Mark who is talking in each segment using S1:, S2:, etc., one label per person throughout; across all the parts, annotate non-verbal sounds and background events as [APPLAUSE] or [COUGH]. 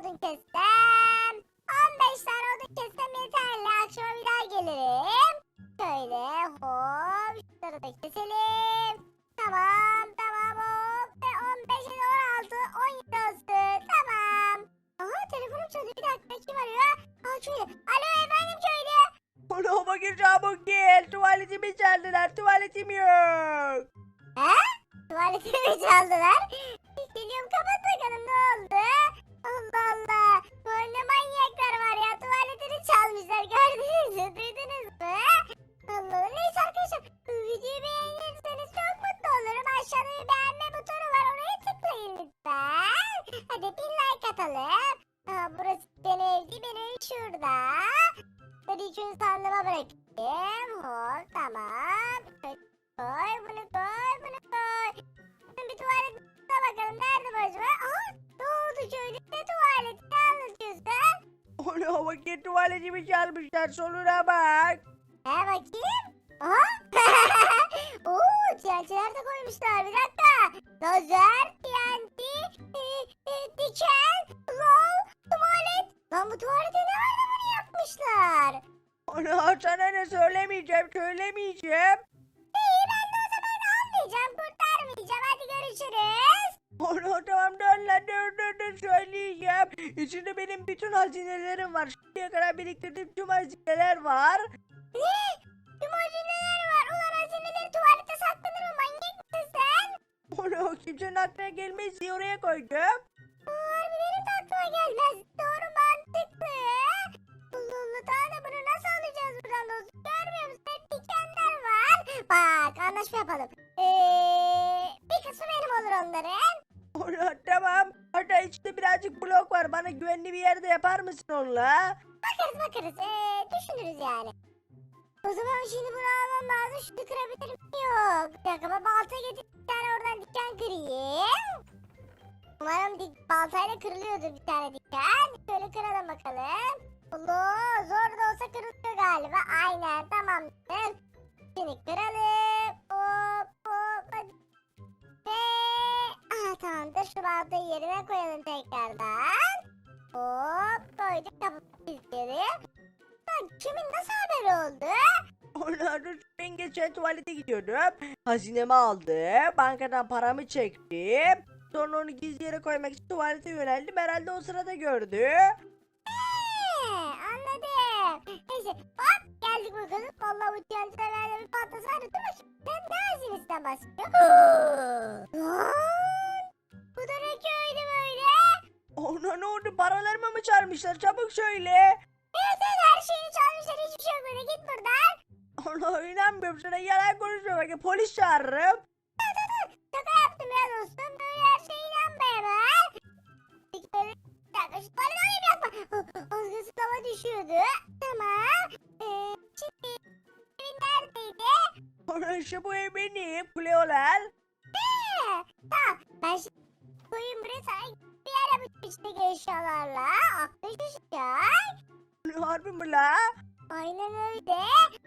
S1: odun kessem? 15 tane odun kessem yeterli. Akşama bir daha gelirim. Şöyle hop. Şunları da keselim. Tamam tamam hop. Ve 15 16 17 olsun. Tamam. Aha telefonum çalıyor. Bir dakika kim arıyor? Aa köylü. Alo efendim köylü.
S2: Ana fakir çabuk gel. Tuvaletimi çaldılar. Tuvaletim yok.
S1: He? Tuvaletimi çaldılar. Geliyorum kapat bakalım ne oldu? Allah Allah. Böyle manyaklar var ya. Tuvaletini çalmışlar. Gördünüz mü? Duydunuz mu? Allah Allah. Neyse arkadaşlar. Videoyu beğenirseniz
S2: Fakir tuvaletimi çalmışlar. Soluna bak.
S1: He bakayım. Aha. [LAUGHS] Oo TNT'ler de koymuşlar bir dakika. Lazer, TNT, e, e, diken, lol, tuvalet. Lan bu tuvalete ne var da bunu yapmışlar?
S2: Ana sana ne söylemeyeceğim. Söylemeyeceğim.
S1: İyi ben de o zaman almayacağım kurtarmayacağım hadi görüşürüz.
S2: Ana tamam dön lan dur dur dur söyleyeceğim. İçinde benim bütün hazinelerim var. Şimdiye kadar biriktirdiğim tüm hazineler var.
S1: Ne? Tüm hazineler var. Ulan hazineleri tuvalete saklanır mı? Manyak mısın sen?
S2: Ana kimsenin aklına gelmez diye oraya koydum.
S1: Harbi benim de aklıma gelmez. Doğru mantıklı. Allah Allah daha da bunu nasıl alacağız buradan dostum? Görmüyor musun? Hep dikenler var. Bak anlaşma yapalım. Ee, bir kısmı benim olur
S2: Ana tamam. Hatta içinde birazcık blok var. Bana güvenli bir yerde yapar mısın onunla?
S1: Bakarız bakarız. Ee, düşünürüz yani. O zaman şimdi bunu almam lazım. Şunu kırabilir miyim? Yok. Bir dakika ben balta getirip bir tane oradan diken kırayım. Umarım dik baltayla kırılıyordur bir tane diken. Şöyle kıralım bakalım. Allah zor da olsa kırılıyor galiba. Aynen tamamdır. Şimdi kıralım. Hop hop hadi. Ve tamamdır. Şu baltayı yerine koyalım tekrardan. Hop koyduk kapı kilitleri. Lan kimin nasıl haber oldu?
S2: Dur ben geçen tuvalete gidiyordum. Hazinemi aldım. Bankadan paramı çektim. Sonra onu gizli yere koymak için tuvalete yöneldim. Herhalde o sırada gördü.
S1: He, anladım. Neyse hop geldik bakalım. Vallahi bu TNT'de böyle bir patlasa hadi dur bakayım. Sen ne hazinesinden bahsediyorsun? [GASPS] ne
S2: oldu? Paralarımı mı çalmışlar? Çabuk söyle.
S1: Evet evet her şeyini çalmışlar hiçbir şey yok burada git buradan.
S2: Ona inanmıyorum sana yalan konuşma bakayım. Polis çağırırım.
S1: Şaka yaptım ya dostum. Böyle her şeye inanma hemen. Peki böyle bir dakika şu tuvalet alayım yapma. Kalsın tava düşüyordu. Tamam. Ee, şimdi evin neredeydi?
S2: Ona işte bu ev benim. Kule olan.
S1: He, tamam. Ben şimdi koyayım buraya sana içindeki eşyalarla. Aklı şişecek.
S2: Harbi mi la?
S1: Aynen öyle.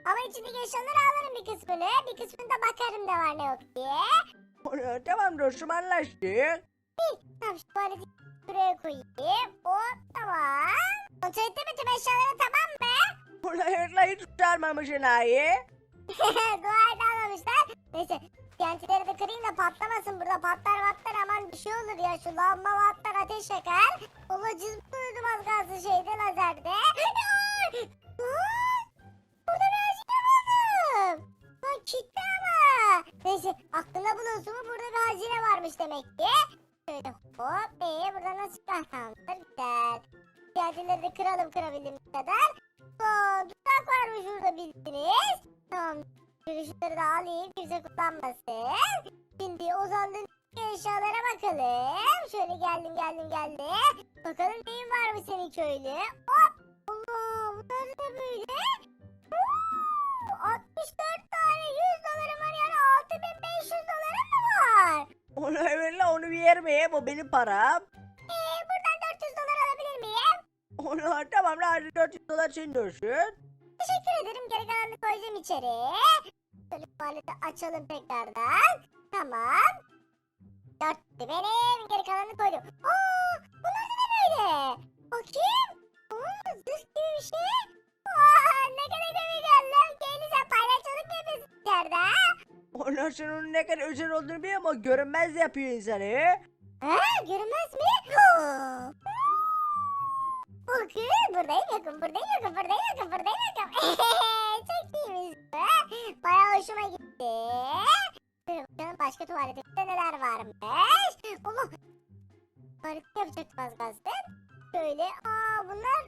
S1: Ama içindeki eşyaları alırım bir kısmını. Bir kısmını da bakarım ne var ne yok diye.
S2: Tamam dostum anlaştık.
S1: Tamam şu tuvaleti buraya koyayım. Hop tamam. Ettin mi tüm eşyaları tamam mı?
S2: Ona hayırla hiç çağırmamış enayi. [LAUGHS]
S1: Dua et almamışlar. Neyse TNT'leri de kırayım da patlamasın burada patlar patlar aman bir şey olur ya şu lamba patlar ateş yakar. Allah cızmı duydum az kalsın şeyde lazerde. Burada bir hazine buldum. Lan kilitli ama. Neyse aklında bulunsun mu burada bir hazine varmış demek ki. Şöyle hop ee burada nasıl tamamdır güzel. TNT'leri de kıralım kırabildiğimiz kadar. Son tuzak varmış burada bildiniz. Tamam şunları da alayım kimse kullanmasın. Şimdi uzandığın eşyalara bakalım. Şöyle geldim geldim geldim. Bakalım neyin var mı senin köylü? Hop! Allah bunlar ne böyle? Oo, 64 tane 100 dolarım var yani 6500 dolarım mı var?
S2: Ona hayırla onu vermeyeyim o benim param.
S1: Ee, buradan 400 dolar alabilir miyim?
S2: Ona tamam hadi 400 dolar senin olsun.
S1: Teşekkür ederim. Geri kalanını koyacağım içeri. Şöyle tuvaleti açalım tekrardan. Tamam. Dörttü benim. Geri kalanını koydum. Aa, bunlar da ne böyle? Bakayım. Aa, zırh gibi bir şey. Aa, ne kadar komik Allah'ım. Gelin sen içeride ha?
S2: Onlar senin onun ne kadar özel olduğunu biliyor ama görünmez yapıyor insanı.
S1: Ha, görünmez mi? Bakın buradayım yokum buradayım yokum buradayım yokum buradayım yokum. [LAUGHS] Çok iyiymiş. Baya hoşuma gitti. Bakalım başka tuvaletimde neler varmış. Allah. Tuvalet yapacaktım az kalsın. Şöyle aa bunlar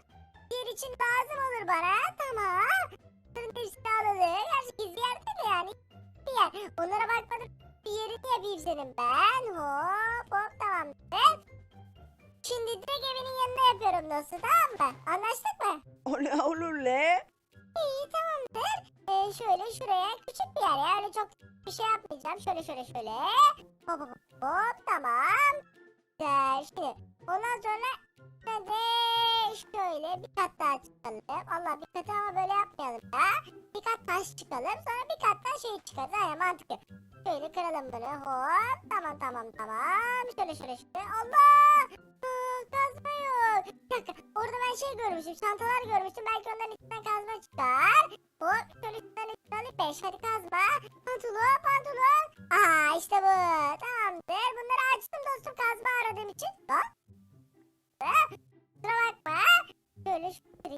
S1: yer için lazım olur bana. Tamam. Bunların hepsini alalım. Gerçi gizli yerde mi yani? Bir yer. Onlara bakmadım. Bir yerini yapayım senin ben. Hop hop tamamdır. Şimdi direkt evinin yanında yapıyorum dostum tamam mı? Anlaştık mı?
S2: O ne olur le?
S1: İyi tamamdır. Ee, şöyle şuraya küçük bir yer ya. Öyle çok bir şey yapmayacağım. Şöyle şöyle şöyle. Hop hop hop, tamam. Güzel. Şimdi ondan sonra de şöyle bir kat daha çıkalım. Allah bir kat ama böyle yapmayalım ya. Bir kat taş çıkalım. Sonra bir kat daha şey çıkarız. Aynen mantıklı. Şöyle kıralım bunu. Hop. Tamam tamam tamam. Şöyle şöyle şöyle. Allah. Orada ben şey görmüştüm. Çantalar görmüştüm. Belki onların içinden kazma çıkar. Hop. Şöyle şuradan şuradan beş. Hadi kazma. Pantolon pantolon. Aa işte bu. Tamamdır. Bunları açtım dostum kazma aradığım için. Hop. Kusura bakma. Şöyle şöyle.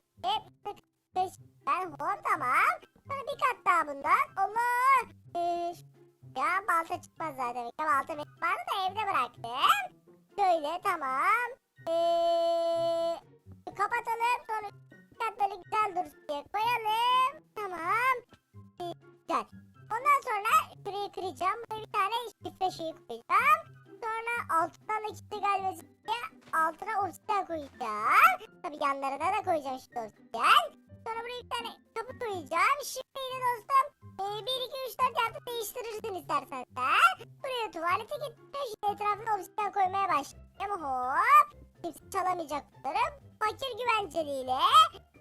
S1: Beş. Ben hop tamam. Sonra bir kat daha bundan. Allah. Ee, ya balta çıkmaz zaten. Ya balta benim vardı da evde bıraktım. Şöyle tamam. Ee, kapı koyacağım. Şifreyi de dostum ee, 1, 2, 3, 4 yaptık değiştirirsin istersen sen. Buraya tuvalete getirip şimdi etrafına obsidian koymaya başlayacağım. Hop. Kimse çalamayacak bunları. Fakir güvenceliyle.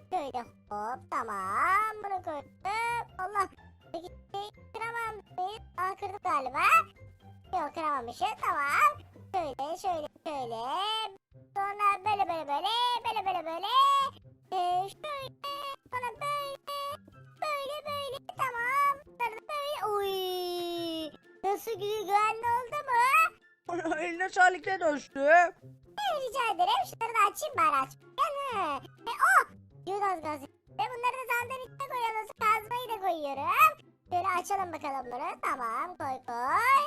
S1: Şöyle hop tamam. Bunu koydum. Allah. Peki kıramam. Aa kırdım galiba. Yok kıramamışız. Tamam. Şöyle şöyle şöyle. Sonra böyle böyle böyle. Böyle böyle böyle. Ee, şöyle. Nasıl güzel güvenli oldu mu? [LAUGHS]
S2: Eline sağlıkla dostum.
S1: Ee, Rica ederim. Şunları da açayım bari açmışken. Hı. E, oh! Diyor az gaz. Ve bunları da sandığın içine koyuyoruz. Kazmayı da koyuyorum. Şöyle açalım bakalım bunu. Tamam koy koy.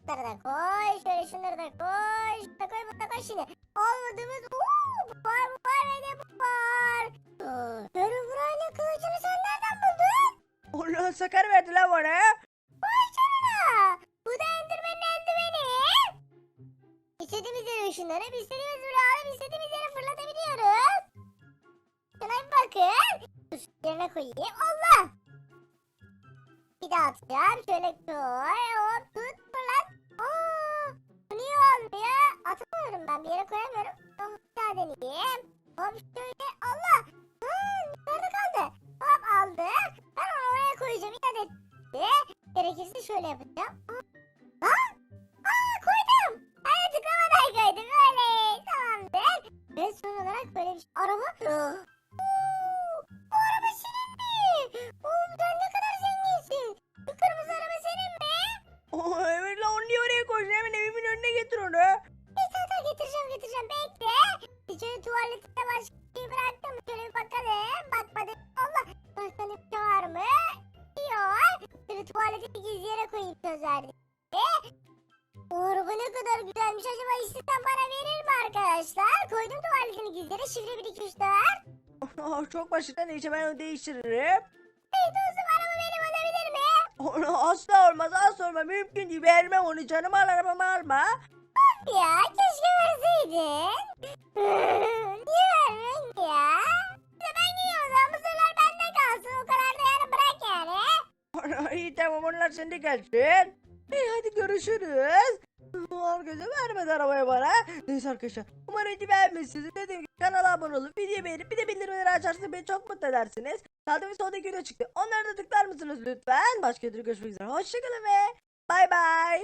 S1: Bunları da koy. Şöyle şunları da koy. Şunu da koy bunu da koy şimdi. Almadığımız uuu bu var bu var de bu var. Herobrine kılıcını sen nereden buldun?
S2: Ona sakar verdi lan bana.
S1: Atacağım. Şöyle koy. Hop tut fırlat. Bu niye olmuyor? Atamıyorum ben. Bir yere koyamıyorum. Hop bir daha deneyeyim. Hop şöyle. Allah. Ha, nerede kaldı? Hop aldı. Ben onu oraya koyacağım. İnat etti. Gerekirse şöyle yapacağım. Aa, koydum. Ben tıklamadan koydum. Öyle. Tamamdır. Ve son olarak böyle bir şey. Araba.
S2: Çok başına neyse ben onu değiştiririm.
S1: Hey dostum araba benim olabilir mi?
S2: Ona asla olmaz asla olmaz. Mümkün değil. Vermem onu canım al arabamı alma.
S1: Ya keşke verseydin. Niye vermiyorsun ya? İşte ben gidiyorum o zaman bu sorular bende kalsın. O kadar da yani bırak yani.
S2: İyi tamam onlar sende gelsin. İyi hadi görüşürüz. Arkadaşlar vermedi arabayı bana. Neyse arkadaşlar. Umarım video beğenmişsiniz. Dediğim gibi kanala abone olup videoyu beğenip bir de bildirimleri açarsanız beni çok mutlu edersiniz. Sağda ve solda video çıktı. Onları da tıklar mısınız lütfen? Başka türlü görüşmek üzere. Hoşçakalın ve bay bay.